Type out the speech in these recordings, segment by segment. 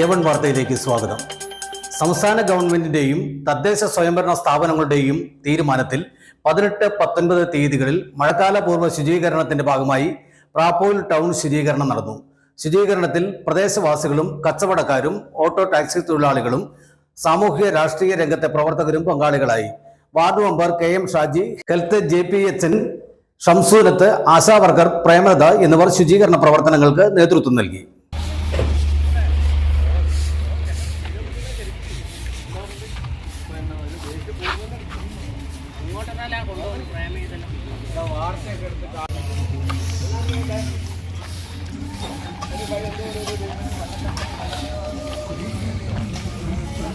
A1 വാർത്തയിലേക്ക് സ്വാഗതം. സംസ്ഥാന ഗവൺമെന്റിന്റെയും തദ്ദേശ സ്വയംഭരണ സ്ഥാപനങ്ങളുടെയും തീരുമാനത്തിൽ പതിനെട്ട് പത്തൊൻപത് തീയതികളിൽ മഴക്കാലപൂർവ ശുചീകരണത്തിന്റെ ഭാഗമായി പ്രാപ്പോയിൽ ടൗൺ ശുചീകരണം നടന്നു. ശുചീകരണത്തിൽ പ്രദേശവാസികളും കച്ചവടക്കാരും ഓട്ടോ ടാക്സി തൊഴിലാളികളും സാമൂഹ്യ രാഷ്ട്രീയ രംഗത്തെ പ്രവർത്തകരും പങ്കാളികളായി. Ward member K M Shaji health J P H N Shamsurath ASHA worker Premalatha എന്നിവർ ശുചീകരണ പ്രവർത്തനങ്ങൾക്ക് നേതൃത്വം നൽകി.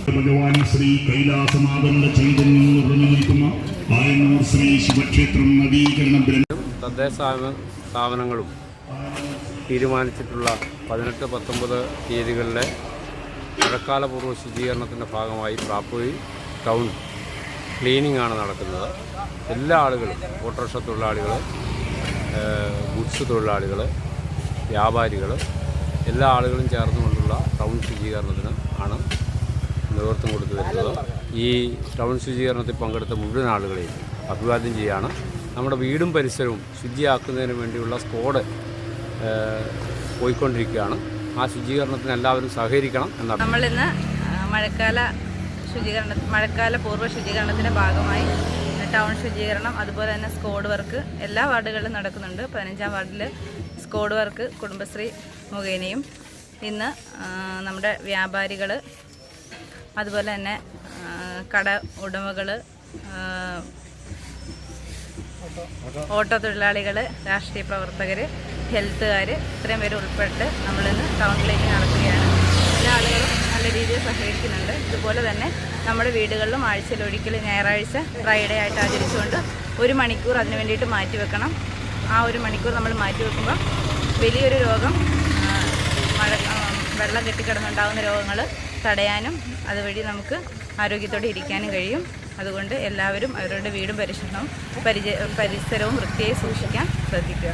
ഭഗവാൻ ശ്രീ കൈലാസനാഥന്റെ ചൈതന്യം നിറഞ്ഞു നിൽക്കുന്ന ആയന്നൂർ ശ്രീ ശിവക്ഷേത്രം നവീകരണം തദ്ദേശ സ്ഥാപ- സ്ഥാപനങ്ങളും തീരുമാനിച്ചിട്ടുള്ള പതിനെട്ട് പത്തൊമ്പത് തീയതികളിലെ മഴക്കാലപൂർവ ശുചീകരണത്തിന്റെ ഭാഗമായി പ്രാപ്പുഴി ടൗൺ ക്ലീനിങ് ആണ് നടക്കുന്നത്. എല്ലാ ആളുകളും ഓട്ടോറിക്ഷ തൊഴിലാളികൾ ഗുഡ്സ് തൊഴിലാളികൾ വ്യാപാരികൾ എല്ലാ ആളുകളും ചേർന്നുകൊണ്ടുള്ള ടൗൺ ശുചീകരണത്തിന് ആണ് നേതൃത്വം കൊടുത്തു വരുന്നത്. ഈ ടൗൺ ശുചീകരണത്തിൽ പങ്കെടുത്ത മുഴുവൻ ആളുകളെയും അഭിവാദ്യം ചെയ്യുകയാണ് നമ്മുടെ വീടും പരിസരവും ശുചിയാക്കുന്നതിന് വേണ്ടിയുള്ള സ്കോഡ് പോയിക്കൊണ്ടിരിക്കുകയാണ്. ആ ശുചീകരണത്തിന് എല്ലാവരും സഹകരിക്കണം എന്നാണ്. നമ്മളിന്ന് മഴക്കാല ശുചീകരണ മഴക്കാല പൂർവ ശുചീകരണത്തിന്റെ ഭാഗമായി ടൗൺ ശുചീകരണം അതുപോലെ തന്നെ സ്കോഡ് വർക്ക് എല്ലാ വാർഡുകളിലും നടക്കുന്നുണ്ട്. പതിനഞ്ചാം വാർഡിൽ സ്കോഡ് വർക്ക് കുടുംബശ്രീ മുഖേനയും ഇന്ന് നമ്മുടെ വ്യാപാരികൾ അതുപോലെ തന്നെ കട ഉടമകൾ ഓട്ടോ തൊഴിലാളികൾ രാഷ്ട്രീയ പ്രവർത്തകർ ഹെൽത്തുകാർ ഇത്രയും പേര് ഉൾപ്പെട്ട് നമ്മളിന്ന് ടൗണിലേക്ക് നടത്തുകയാണ് എല്ലാ ആളുകളും നല്ല രീതിയിൽ സഹകരിക്കുന്നുണ്ട്. ഇതുപോലെ തന്നെ നമ്മുടെ വീടുകളിലും ആഴ്ചയിൽ ഒരിക്കൽ ഞായറാഴ്ച ഫ്രൈഡേ ആയിട്ട് ആചരിച്ചുകൊണ്ട് ഒരു മണിക്കൂർ അതിന് വേണ്ടിയിട്ട് മാറ്റി വെക്കണം. ആ ഒരു മണിക്കൂർ നമ്മൾ മാറ്റി വെക്കുമ്പോൾ വലിയൊരു രോഗം മഴ വെള്ളം കെട്ടിക്കിടന്നുണ്ടാകുന്ന രോഗങ്ങൾ തടയാനും അതുവഴി നമുക്ക് ആരോഗ്യത്തോടെ ഇരിക്കാനും കഴിയും. അതുകൊണ്ട് എല്ലാവരും അവരുടെ വീടും പരിസരവും പരിചയ പരിസരവും വൃത്തിയായി സൂക്ഷിക്കാൻ ശ്രദ്ധിക്കുക.